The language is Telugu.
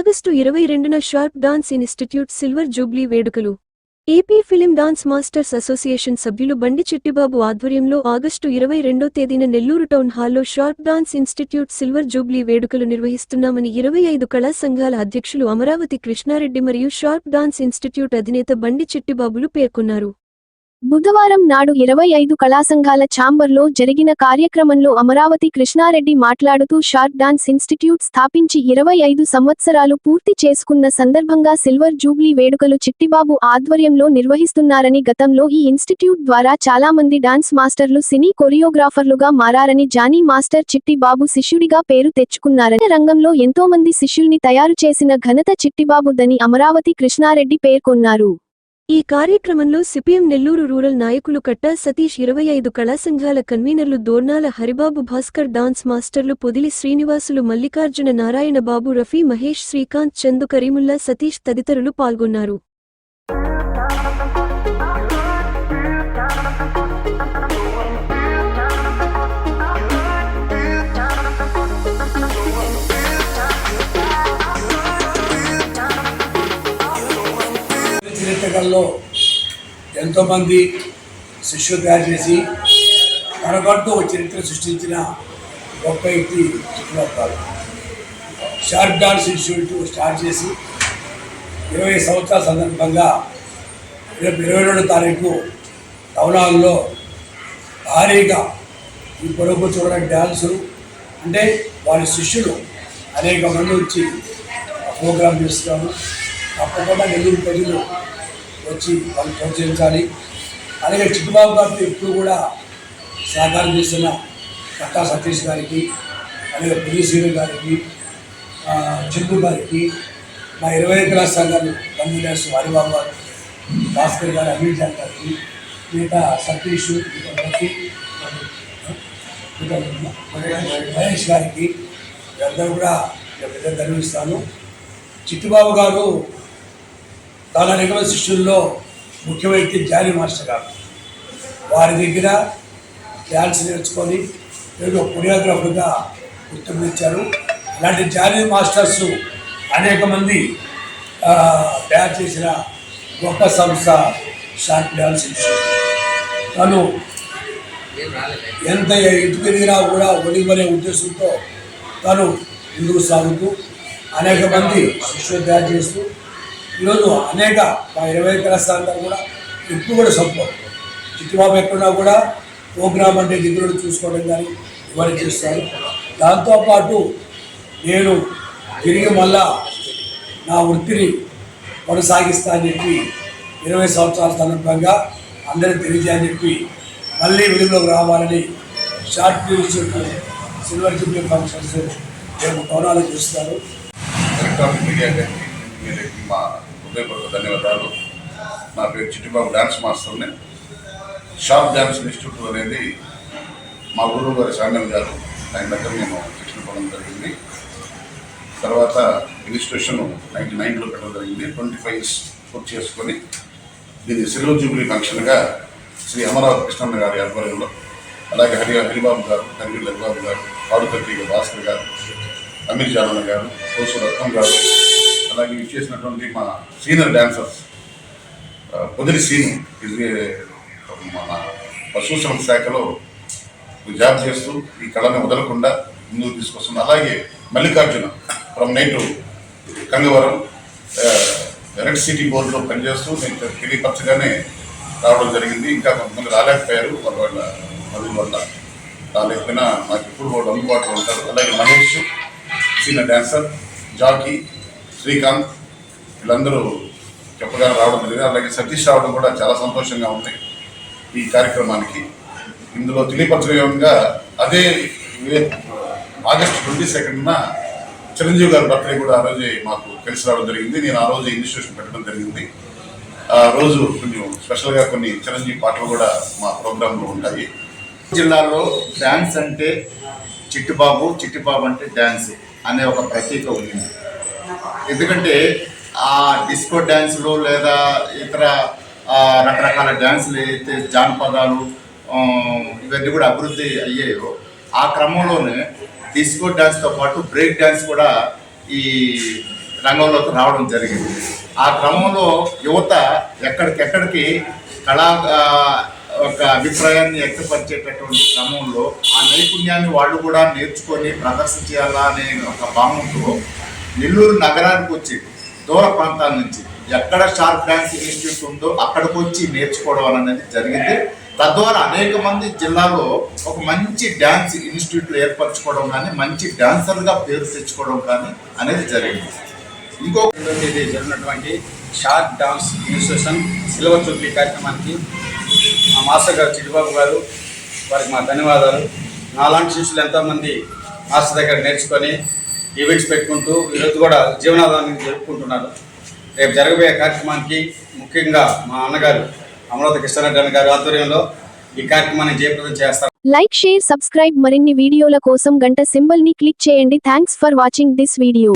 ఆగస్టు ఇరవై రెండున sharp dance institute silver jubilee వేడుకలు. AP film dance masters association సభ్యులు బండి చిట్టిబాబు ఆధ్వర్యంలో ఆగస్టు ఇరవై రెండో తేదీన నెల్లూరు టౌన్ హాల్లో sharp dance institute silver jubilee వేడుకలు నిర్వహిస్తున్నామని ఇరవై ఐదు కళా సంఘాల అధ్యక్షులు అమరావతి కృష్ణారెడ్డి మరియు షార్ప్ డాన్స్ ఇన్స్టిట్యూట్ అధినేత బండి చిట్టిబాబులు పేర్కొన్నారు. బుధవారం నాడు ఇరవై ఐదు కళాసంఘాల ఛాంబర్లో జరిగిన కార్యక్రమంలో అమరావతి కృష్ణారెడ్డి మాట్లాడుతూ షార్క్ డాన్స్ ఇన్స్టిట్యూట్ స్థాపించి ఇరవై ఐదు సంవత్సరాలు పూర్తి చేసుకున్న సందర్భంగా సిల్వర్ జూబ్లీ వేడుకలు చిట్టిబాబు ఆధ్వర్యంలో నిర్వహిస్తున్నారని గతంలో ఈ ఇన్స్టిట్యూట్ ద్వారా చాలామంది డాన్స్ మాస్టర్లు సినీ కొరియోగ్రాఫర్లుగా మారారని జానీ మాస్టర్ చిట్టిబాబు శిష్యుడిగా పేరు తెచ్చుకున్నారని రంగంలో ఎంతోమంది శిష్యుల్ని తయారు చేసిన ఘనత చిట్టిబాబుదని అమరావతి కృష్ణారెడ్డి పేర్కొన్నారు. ఈ కార్యక్రమంలో సిపిఎం నెల్లూరు రూరల్ నాయకులు కట్టా సతీష్ ఇరవై ఐదు కళా సంఘాల కన్వీనర్లు దోర్నాల హరిబాబు భాస్కర్ డాన్స్ మాస్టర్లు పొదిలి శ్రీనివాసులు మల్లికార్జున నారాయణ బాబు రఫీ మహేష్ శ్రీకాంత్ చందు కరీముల్లా సతీష్ తదితరులు పాల్గొన్నారు. చరిత్రకల్లో ఎంతోమంది శిష్యులు తయారు చేసి తనకంటూ ఒక చరిత్ర సృష్టించిన గొప్ప వ్యక్తి చిక్కులవుతారు షార్ట్ డాన్స్ ఇన్స్టిట్యూట్ స్టార్ట్ చేసి ఇరవై సంవత్సరాల సందర్భంగా రేపు ఇరవై రెండు తారీఖు టౌనాల్లో భారీగా ఈ పొరుగు చూడడానికి డ్యాన్సులు అంటే వారి శిష్యులు అనేక మంది వచ్చి ఆ ప్రోగ్రాం చేస్తున్నాము తప్పకుండా నెల్లూరు ప్రజలు వచ్చి వాళ్ళు ప్రోత్సహించాలి. అలాగే చిట్టుబాబు గారితో ఎప్పుడు కూడా సహకారం చేస్తున్న కట్టా సతీష్ గారికి అలాగే పులిశ్రీని గారికి చిట్టు గారికి మా ఇరవై ఎకరాల సంఘాలు కన్వీనర్స్ హరిబాబు గారు భాస్కర్ గారు అమీర్ గారికి మిగతా సతీష్ మహేష్ గారికి అందరూ కూడా పెద్ద గర్విస్తాను చిట్టుబాబు గారు చాలా నిగమ శిష్యుల్లో ముఖ్య వ్యక్తి జానీ మాస్టర్ గారు. వారి దగ్గర డ్యాన్స్ నేర్చుకొని ఏదో కొరియోగ్రాఫర్గా గుర్తింపునిచ్చారు అలాంటి జానీ మాస్టర్స్ అనేక మంది తయారు చేసిన గొప్ప సంస్థ షార్ట్ డ్యాన్స్ ఇన్స్టిట్యూట్. తను ఎంత ఎదుగుదిగినా కూడా ఒడివలే ఉద్దేశంతో తను ముందుకు సాగుతూ అనేక మంది శిష్యులు తయారు చేస్తూ ఈరోజు అనేక మా ఇరవై కళాశాలలో కూడా ఎక్కువ కూడా సపోర్ట్ చిట్టుబాబు ఎక్కడున్నా కూడా ప్రోగ్రామ్ అంటే దిగులు చూసుకోవడం కానీ ఇవన్నీ చేస్తారు? దాంతోపాటు నేను తిరిగి మళ్ళా నా వృత్తిని కొనసాగిస్తా అని చెప్పి ఇరవై సంవత్సరాల సందర్భంగా అందరూ తెలియజేయని చెప్పి మళ్ళీ వెలుగులోకి రావాలని short films silver jubilee functions రేపు టౌనాలు చూస్తారు మా హృదయపూర్వక ధన్యవాదాలు. నా పేరు చిట్టిబాబు డ్యాన్స్ మాస్టర్ని. షార్ప్ డ్యాన్స్ ఇన్స్టిట్యూట్ అనేది మా గురువు గారి శామ్యం గారు ఆయన దగ్గర నేను శిక్షణ పొందడం జరిగింది. తర్వాత ఇన్స్టిట్యూషన్ నైన్టీ నైన్లో పెట్టడం జరిగింది. ట్వంటీ ఫైవ్ ఇయర్స్ పూర్తి చేసుకొని దీన్ని సిల్వర్ జూబ్లీ ఫంక్షన్గా శ్రీ అమరావతి కృష్ణన్న గారి ఆధ్వర్యంలో అలాగే హరి హరిబాబు గారు తండ్రి హరిబాబు గారు పాడుకర్తి భాస్కర్ గారు అమీర్ జానన్న గారు కోసు రత్నం గారు అలాగే ఇచ్చేసినటువంటి మా సీనియర్ డాన్సర్స్. పొదిలి సీను ఇది మన పశు శాఖలో జాబ్ చేస్తూ ఈ కళను వదలకుండా ముందుకు తీసుకొస్తుంది. అలాగే Mallikarjuna from night Kangavaram red city బోర్డులో పనిచేస్తూ నేను తెలియపరచగానే రావడం జరిగింది. ఇంకా కొంతమంది రాలేకపోయారు. వాళ్ళ వాళ్ళ వల్ల రాలేకపోయినా నాకు ఎప్పుడు కూడా అందుబాటులో ఉంటారు. అలాగే Mahesh senior dancer Jackie Srikanth వీళ్ళందరూ చెప్పగానే రావడం జరిగింది. అలాగే సతీష్ రావడం కూడా చాలా సంతోషంగా ఉంది ఈ కార్యక్రమానికి. ఇందులో తెలియపరచగా అదే ఆగస్టు ట్వంటీ సెకండ్న చిరంజీవి గారి బర్త్డే కూడా ఆ రోజే మాకు కలిసి రావడం జరిగింది. నేను ఆ రోజు ఇన్స్టిట్యూషన్ పెట్టడం జరిగింది. ఆ రోజు కొంచెం స్పెషల్గా కొన్ని చిరంజీవి పాటలు కూడా మా ప్రోగ్రాంలో ఉంటాయి. జిల్లాలో డ్యాన్స్ అంటే చిట్టుబాబు చిట్టుబాబు అంటే డ్యాన్స్ అనే ఒక ప్రత్యేక ఉంది. ఎందుకంటే ఆ డిస్కో డ్యాన్సులు లేదా ఇతర రకరకాల డ్యాన్సులు అయితే జానపదాలు ఇవన్నీ కూడా అభివృద్ధి అయ్యాయో ఆ క్రమంలోనే డిస్కో డ్యాన్స్తో పాటు బ్రేక్ డ్యాన్స్ కూడా ఈ రంగంలోకి రావడం జరిగింది. ఆ క్రమంలో యువత ఎక్కడికెక్కడికి కళా ఒక అభిప్రాయాన్ని వ్యక్తపరిచేటటువంటి క్రమంలో ఆ నైపుణ్యాన్ని వాళ్ళు కూడా నేర్చుకొని ప్రదర్శించాలా అనే ఒక భావంతో నెల్లూరు నగరానికి వచ్చి దూర ప్రాంతాల నుంచి ఎక్కడ షార్ప్ డ్యాన్స్ ఇన్స్టిట్యూట్ ఉందో అక్కడికి వచ్చి నేర్చుకోవడం అనేది జరిగింది. తద్వారా అనేక మంది జిల్లాలో ఒక మంచి డ్యాన్స్ ఇన్స్టిట్యూట్లు ఏర్పరచుకోవడం కానీ మంచి డ్యాన్సర్గా పేరు తెచ్చుకోవడం కానీ అనేది జరిగింది. ఇంకో తేదీ జరిగినటువంటి short dance institution silver jubilee కార్యక్రమానికి మా మాస్టర్ గారు చిట్టిబాబు గారు వారికి మా ధన్యవాదాలు. నాలాంటి శిష్యులు ఎంతోమంది మాస్టర్ దగ్గర నేర్చుకొని ఈవెంట్స్ పెట్టుకుంటూ ఈరోజు కూడా జీవనాధారం జరుపుకుంటున్నారు. రేపు జరగబోయే కార్యక్రమానికి ముఖ్యంగా మా అన్నగారు అమరావతి కృష్ణారెడ్డి అన్న గారి ఆధ్వర్యంలో ఈ కార్యక్రమాన్ని జయప్రదం చేస్తారు. లైక్ షేర్ సబ్స్క్రైబ్ మరిన్ని వీడియోల కోసం గంట సింబల్ని క్లిక్ చేయండి. Thanks for watching this video.